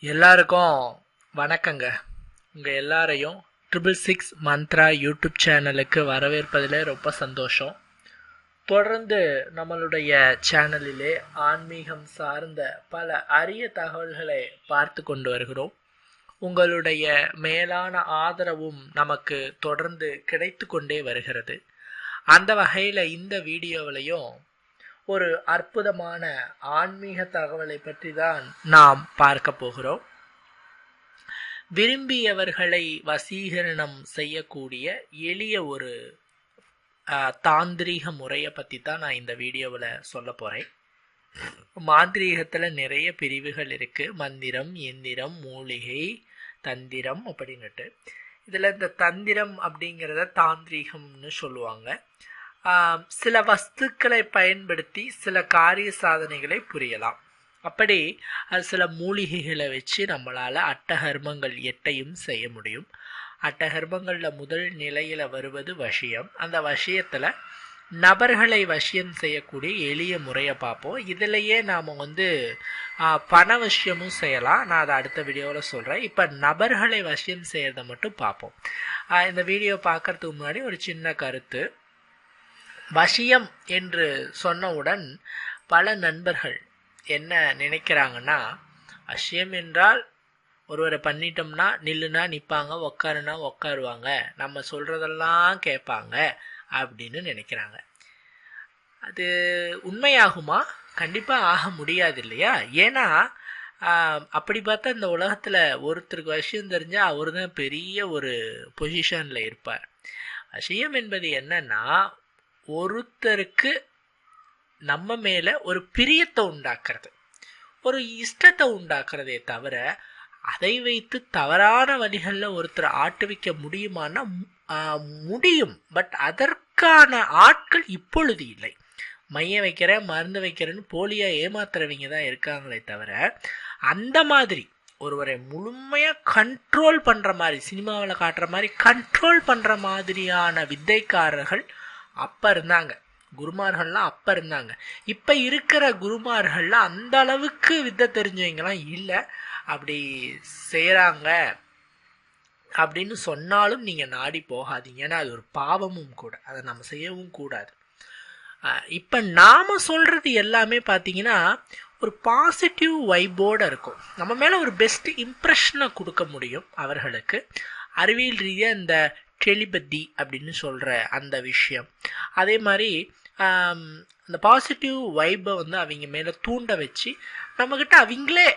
எல்லாருக்கும் வணக்கங்க. உங்கள் எல்லாரையும் ட்ரிபிள் சிக்ஸ் மந்த்ரா யூடியூப் சேனலுக்கு வரவேற்பதில் ரொம்ப சந்தோஷம். தொடர்ந்து நம்மளுடைய சேனலிலே ஆன்மீகம் சார்ந்த பல அரிய தகவல்களை பார்த்து கொண்டு வருகிறோம். உங்களுடைய மேலான ஆதரவும் நமக்கு தொடர்ந்து கிடைத்து கொண்டே வருகிறது. அந்த வகையில் இந்த வீடியோவிலையும் ஒரு அற்புதமான ஆன்மீக தகவலை பற்றி தான் நாம் பார்க்க போகிறோம். விரும்பியவர்களை வசீகரணம் செய்யக்கூடிய எளிய ஒரு தாந்திரீக முறையை பற்றி தான் நான் இந்த வீடியோவில் சொல்ல போகிறேன் மாந்திரீகத்தில் நிறைய பிரிவுகள் இருக்குது மந்திரம் எந்திரம் மூலிகை தந்திரம் அப்படின்னுட்டு. இதில் இந்த தந்திரம் அப்படிங்கிறத தாந்திரீகம்னு சொல்லுவாங்க. சில வஸ்துக்களை பயன்படுத்தி சில காரிய சாதனைகளை புரியலாம். அப்படி அது சில மூலிகைகளை வச்சு நம்மளால் அட்டகர்மங்கள் எட்டையும் செய்ய முடியும். அட்டகர்மங்களில் முதல் நிலையில் வருவது வசியம். அந்த வசியத்தில் நபர்களை வசியம் செய்யக்கூடிய எளிய முறையை பார்ப்போம். இதிலையே நாம் வந்து பண வசியமும் செய்யலாம். நான் அதை அடுத்த வீடியோவில் சொல்கிறேன் இப்போ நபர்களை வசியம் செய்கிறத மட்டும் பார்ப்போம். இந்த வீடியோ பார்க்கறதுக்கு முன்னாடி ஒரு சின்ன கருத்து. வசியம் என்று சொன்னவுடன் பல நண்பர்கள் என்ன நினைக்கிறாங்கன்னா வசியம் என்றால் ஒருவரை பண்ணிட்டோம்னா நில்லுனா நிற்பாங்க உக்காருனா உக்காருவாங்க நம்ம சொல்கிறதெல்லாம் கேட்பாங்க அப்படின்னு நினைக்கிறாங்க. அது உண்மையாகுமா? கண்டிப்பாக ஆக முடியாது இல்லையா? ஏன்னா அப்படி பார்த்தா இந்த உலகத்தில் ஒருத்தருக்கு விஷயம் தெரிஞ்சால் அவர் தான் பெரிய ஒரு பொசிஷனில் இருப்பார். விஷயம் என்பது என்னன்னா ஒருத்தருக்கு நம்ம மேலே ஒரு பிரியத்தை உண்டாக்குறது. ஒரு இஷ்டத்தை உண்டாக்குறதே தவிர அதை வைத்து தவறான வழிகளில் ஒருத்தரை ஆட்டுவிக்க முடியுமான்னா முடியும். பட் அதற்கான ஆட்கள் இப்பொழுது இல்லை. மையம் வைக்கிறேன் மருந்து வைக்கிறேன்னு போலியாக ஏமாத்துறவங்க தான் இருக்காங்களே தவிர அந்த மாதிரி ஒருவரை முழுமையாக கண்ட்ரோல் பண்ணுற மாதிரி சினிமாவில் காட்டுற மாதிரி கண்ட்ரோல் பண்ணுற மாதிரியான வித்தைக்காரர்கள் அப்போ இருந்தாங்க. குருமார்கள்லாம் அப்போ இருந்தாங்க. இப்போ இருக்கிற குருமார்கள்லாம் அந்த அளவுக்கு வித்தை தெரிஞ்சவங்கலாம் இல்லை. அப்படி செய்கிறாங்க அப்படின்னு சொன்னாலும் நீங்கள் நாடி போகாதீங்க. ஏன்னா அது ஒரு பாவமும் கூட. அதை நம்ம செய்யவும் கூடாது. இப்போ நாம் சொல்கிறது எல்லாமே பார்த்தீங்கன்னா ஒரு பாசிட்டிவ் வைப்போடு இருக்கும். நம்ம மேலே ஒரு பெஸ்ட் இம்ப்ரெஷனை கொடுக்க முடியும் அவர்களுக்கு. அறிவியல் ரீதியாக இந்த டெலிபதி அப்படின்னு சொல்கிற அந்த விஷயம். அதே மாதிரி அந்த பாசிட்டிவ் வைப்பை வந்து அவங்க மேலே தூண்ட வச்சு நம்மக்கிட்ட அவங்களே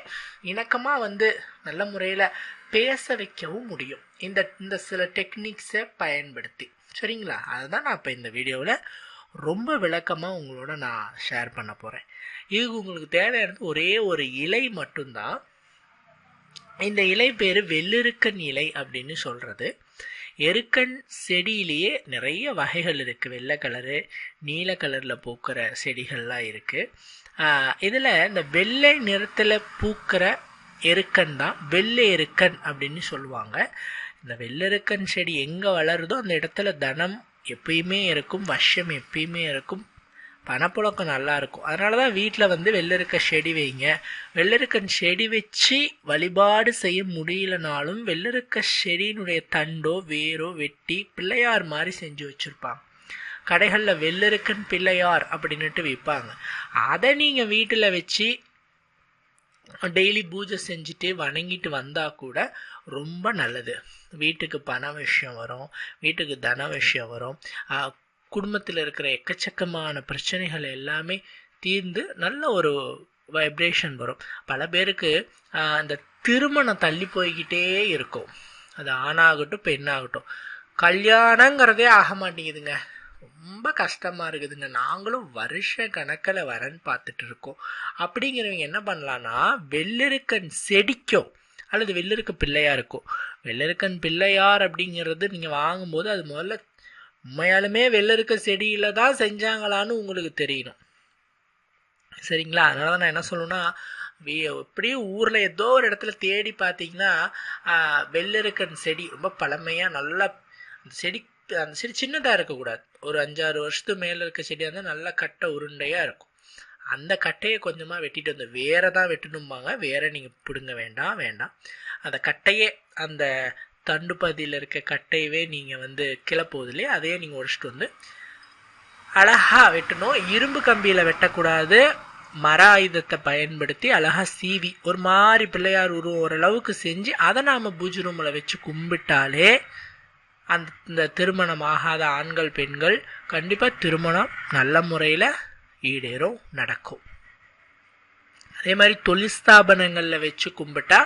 இணக்கமாக வந்து நல்ல முறையில் பேச வைக்கவும் முடியும். இந்த இந்த சில டெக்னிக்ஸை பயன்படுத்தி. சரிங்களா? அதுதான் நான் இப்போ இந்த வீடியோவில் ரொம்ப விளக்கமாக உங்களோட நான் ஷேர் பண்ண போகிறேன் இதுக்கு உங்களுக்கு தேவையானது ஒரே ஒரு இலை மட்டும்தான். இந்த இலை பேர் வெள்ளிருக்கன் இலை அப்படின்னு சொல்கிறது எருக்கன் செடியிலேயே நிறைய வகைகள் இருக்குது வெள்ளை கலரு நீல கலரில் பூக்கிற செடிகள்லாம் இருக்குது இதில் இந்த வெள்ளை நிறத்தில் பூக்கிற எருக்கன் தான் வெள்ளை எருக்கன் அப்படின்னு சொல்லுவாங்க. இந்த வெள்ளெருக்கன் செடி எங்கே வளருதோ அந்த இடத்துல தனம் எப்பயுமே இருக்கும் வஷம் எப்பயுமே இருக்கும் பணப்புழக்கம் நல்லா இருக்கும் அதனால தான் வீட்டில் வந்து வெள்ளெருக்க செடி வைங்க. வெள்ளெருக்கன் செடி வச்சு வழிபாடு செய்ய முடியலனாலும் வெள்ளெருக்க செடியினுடைய தண்டோ வேரோ வெட்டி பிள்ளையார் மாதிரி செஞ்சு வச்சுருப்பாங்க. கடைகளில் வெள்ளருக்கன் பிள்ளையார் அப்படின்னுட்டு விற்பாங்க அதை நீங்கள் வீட்டில் வச்சு டெய்லி பூஜை செஞ்சுட்டு வணங்கிட்டு வந்தால் கூட ரொம்ப நல்லது. வீட்டுக்கு பண விஷயம் வரும் வீட்டுக்கு தன விஷயம் வரும். குடும்பத்தில் இருக்கிற எக்கச்சக்கமான பிரச்சனைகள் எல்லாமே தீர்ந்து நல்ல ஒரு வைப்ரேஷன் வரும். பல பேருக்கு அந்த திருமணம் தள்ளி போய்கிட்டே இருக்கும். அது ஆணாகட்டும் பெண்ணாகட்டும். கல்யாணங்கிறதே ஆக மாட்டேங்குதுங்க. ரொம்ப கஷ்டமாக இருக்குதுங்க. நாங்களும் வருஷ கணக்கில் வரேன்னு பார்த்துட்டு இருக்கோம். அப்படிங்கிறவங்க என்ன பண்ணலான்னா வெள்ளிருக்கன் செடிக்கும் அல்லது வெள்ளிருக்க பிள்ளையாக இருக்கும் வெள்ளிருக்கன் பிள்ளையார் அப்படிங்கிறது நீங்கள் வாங்கும்போது அது முதல்ல உண்மையாலுமே இருக்க செடியில் தான் செஞ்சாங்களான்னு உங்களுக்கு தெரியணும். சரிங்களா? அதனால தான் நான் என்ன சொல்லணும்னா எப்படியும் ஊரில் ஏதோ ஒரு இடத்துல தேடி பார்த்தீங்கன்னா ஆஹ், வெள்ளெருக்கன் செடி ரொம்ப பழமையாக நல்லா அந்த செடி அந்த செடி சின்னதாக இருக்கக்கூடாது. ஒரு அஞ்சாறு வருஷத்துக்கு மேலே இருக்க செடியாக இருந்தால் நல்லா கட்டை உருண்டையாக இருக்கும். அந்த கட்டையை கொஞ்சமாக வெட்டிட்டு வந்து வேற தான் வெட்டணும்பாங்க. வேற நீங்கள் பிடுங்க வேண்டாம் வேண்டாம். அந்த கட்டையே அந்த தண்டு பதியில் இருக்க கட்டையவே நீங்கள் வந்து கிளப்போகுது இல்லையா? அதையே நீங்கள் உடைச்சிட்டு வந்து அழகா வெட்டணும். இரும்பு கம்பியில் வெட்டக்கூடாது. மர ஆயுதத்தை பயன்படுத்தி அழகாக சீவி ஒரு மாதிரி பிள்ளையார் உருவம் ஓரளவுக்கு செஞ்சு அதை நாம் பூஜை ரூமில் வச்சு கும்பிட்டாலே அந்த இந்த திருமணம் ஆகாத ஆண்கள் பெண்கள் கண்டிப்பாக திருமணம் நல்ல முறையில் ஈடேறும் நடக்கும். அதே மாதிரி தொழில் ஸ்தாபனங்களில் வச்சு கும்பிட்டா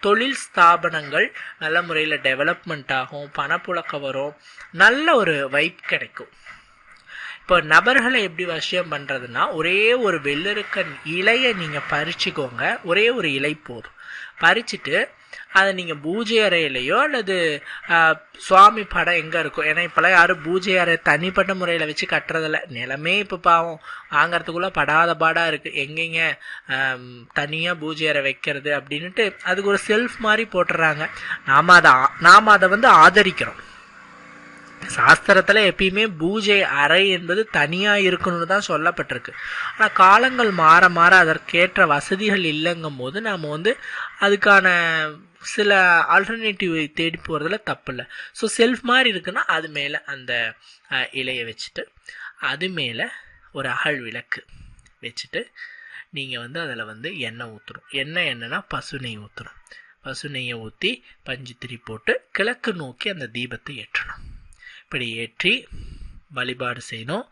தொழில் ஸ்தாபனங்கள் நல்ல முறையில் டெவலப்மெண்ட் ஆகும் பணப்புழக்கம் வரும் நல்ல ஒரு வைப் கிடைக்கும். இப்போ நபர்களை எப்படி வசியம் பண்ணுறதுன்னா ஒரே ஒரு வெள்ளருக்கன் இலையை நீங்கள் பறிச்சுக்கோங்க ஒரே ஒரு இலை போதும். பறிச்சுட்டு அதை நீங்கள் பூஜை அறையிலையோ அல்லது சுவாமி படம் எங்கே இருக்கும் ஏன்னா இப்போலாம் யாரும் பூஜை அறை தனிப்பட்ட முறையில் வச்சு கட்டுறதில்ல. நிலமே இப்போ பாவம். வாங்கறதுக்குள்ளே படாத பாடாக இருக்குது எங்கெங்க தனியாக பூஜை அறை வைக்கிறது அப்படின்ட்டு அதுக்கு ஒரு செல்ஃப் மாதிரி போட்டுறாங்க. நாம் அதை நாம் அதை வந்து ஆதரிக்கிறோம். சாஸ்திரத்தில் எப்பயுமே பூஜை அறை என்பது தனியாக இருக்கணும்னு தான் சொல்லப்பட்டிருக்கு. ஆனால் காலங்கள் மாற மாற அதற்கேற்ற வசதிகள் இல்லைங்கும் போது நாம் வந்து அதுக்கான சில ஆல்டர்னேட்டிவ் தேடி போகிறதுல தப்பு இல்லை ஸோ செல்ஃப் மாதிரி இருக்குன்னா அது மேலே அந்த இலையை வச்சுட்டு அது மேலே ஒரு அகழ் விளக்கு வச்சுட்டு நீங்கள் வந்து அதில் வந்து எண்ணெய் ஊற்றணும் எண்ணெய் என்னென்னா பசு நெய் ஊற்றணும் பசு நெய்யை ஊற்றி பஞ்சு திரி போட்டு கிழக்கு நோக்கி அந்த தீபத்தை ஏற்றணும். இப்படி ஏற்றி வழிபாடு செய்யணும்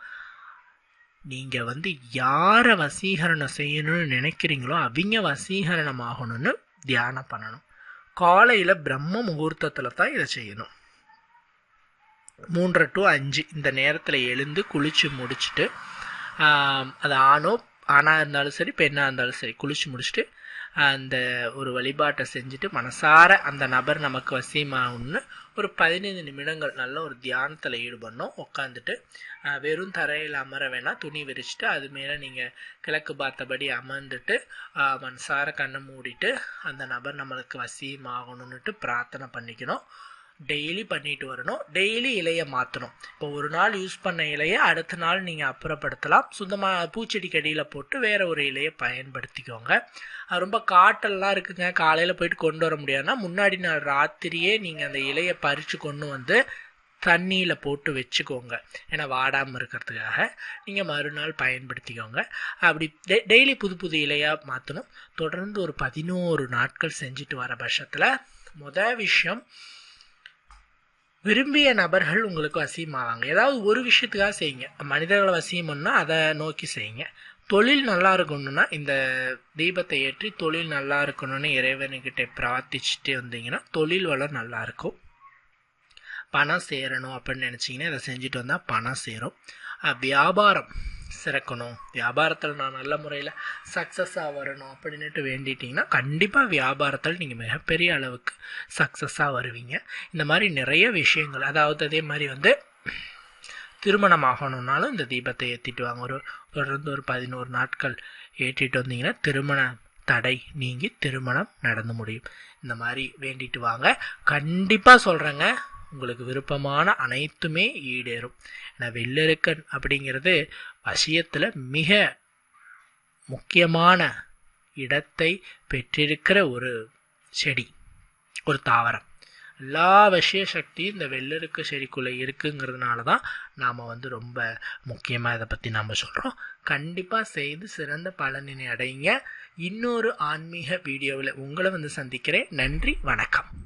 நீங்கள் வந்து யாரை வசீகரணம் செய்யணும்னு நினைக்கிறீங்களோ அவங்க வசீகரணம் ஆகணும்னு தியானம் பண்ணணும். காலையில் பிரம்ம முகூர்த்தத்தில் தான் இதை செய்யணும். மூன்று டு அஞ்சு இந்த நேரத்தில் எழுந்து குளித்து முடிச்சுட்டு அது ஆணோ ஆணாக இருந்தாலும் சரி பெண்ணாக இருந்தாலும் சரி குளித்து முடிச்சுட்டு அந்த ஒரு வழிபாட்டை செஞ்சுட்டு மனசார அந்த நபர் நமக்கு வசியமாகணும்னு ஒரு பதினைந்து நிமிடங்கள் நல்ல ஒரு தியானத்தில் ஈடுபடணும். உட்காந்துட்டு வெறும் தரையில் அமர வேணால் துணி விரிச்சிட்டு அது மேலே நீங்கள் கிழக்கு பார்த்தபடி அமர்ந்துட்டு மனசார கண்ணை மூடிட்டு அந்த நபர் நம்மளுக்கு வசியமாகணுன்னுட்டு பிரார்த்தனை பண்ணிக்கணும். டெய்லி பண்ணிட்டு வரணும். டெய்லி இலையை மாற்றணும் இப்போ ஒரு நாள் யூஸ் பண்ண இலையை அடுத்த நாள் நீங்கள் அப்புறப்படுத்தலாம். சுத்தமாக பூச்செடி கடியில் போட்டு வேறு ஒரு இலையை பயன்படுத்திக்கோங்க. ரொம்ப காட்டெல்லாம் இருக்குங்க. காலையில் போயிட்டு கொண்டு வர முடியாதுன்னா முன்னாடி நாள் ராத்திரியே நீங்கள் அந்த இலையை பறித்து கொண்டு வந்து தண்ணியில் போட்டு வச்சுக்கோங்க. ஏன்னா வாடாமல் இருக்கிறதுக்காக நீங்கள் மறுநாள் பயன்படுத்திக்கோங்க. அப்படி டெ டெய்லி புது புது இலையாக மாற்றணும் தொடர்ந்து ஒரு பதினோரு நாட்கள் செஞ்சுட்டு வர பட்சத்தில் மொதல் விஷயம் விரும்பிய நபர்கள் உங்களுக்கு வசியமாவாங்க. ஏதாவது ஒரு விஷயத்துக்காக செய்யுங்க. மனிதர்களை வசியம் அதை நோக்கி செய்யுங்க. தொழில் நல்லா இருக்கணும்னா இந்த தீபத்தை ஏற்றி தொழில் நல்லா இருக்கணும்னு இறைவனுக்கிட்ட பிரார்த்திச்சுட்டு வந்தீங்கன்னா தொழில் வளம் நல்லா இருக்கும். பணம் சேரணும் அப்படின்னு நினச்சிங்கன்னா இதை செஞ்சுட்டு வந்தால் பணம் சேரும். வியாபாரம். சிறக்கணும். வியாபாரத்தில் நான் நல்ல முறையில் சக்ஸஸாக வரணும் அப்படின்ட்டு வேண்டிட்டிங்கன்னா கண்டிப்பாக வியாபாரத்தில் நீங்கள் மிகப்பெரிய அளவுக்கு சக்ஸஸாக வருவீங்க. இந்த மாதிரி நிறைய விஷயங்கள் அதாவது அதே மாதிரி வந்து திருமணம் ஆகணும்னாலும் இந்த தீபத்தை ஏற்றிட்டு வாங்க. ஒரு தொடர்ந்து ஒரு பதினோரு நாட்கள் ஏற்றிட்டு வந்தீங்கன்னா திருமண தடை நீங்கி திருமணம் நடந்து முடியும். இந்த மாதிரி வேண்டிட்டு வாங்க. கண்டிப்பாக சொல்கிறேங்க உங்களுக்கு விருப்பமான அனைத்துமே ஈடேறும். ஏன்னா வெள்ளெருக்கன் அப்படிங்கிறது வசியத்தில் மிக முக்கியமான இடத்தை பெற்றிருக்கிற ஒரு செடி ஒரு தாவரம். எல்லா விஷய சக்தியும் இந்த வெள்ளருக்கு செடிக்குள்ளே இருக்குங்கிறதுனால தான் நாம் வந்து ரொம்ப முக்கியமாக இதை பற்றி நாம் சொல்கிறோம் கண்டிப்பாக செய்து சிறந்த பலனினை அடைங்க. இன்னொரு ஆன்மீக வீடியோவில் உங்களை வந்து சந்திக்கிறேன். நன்றி வணக்கம்.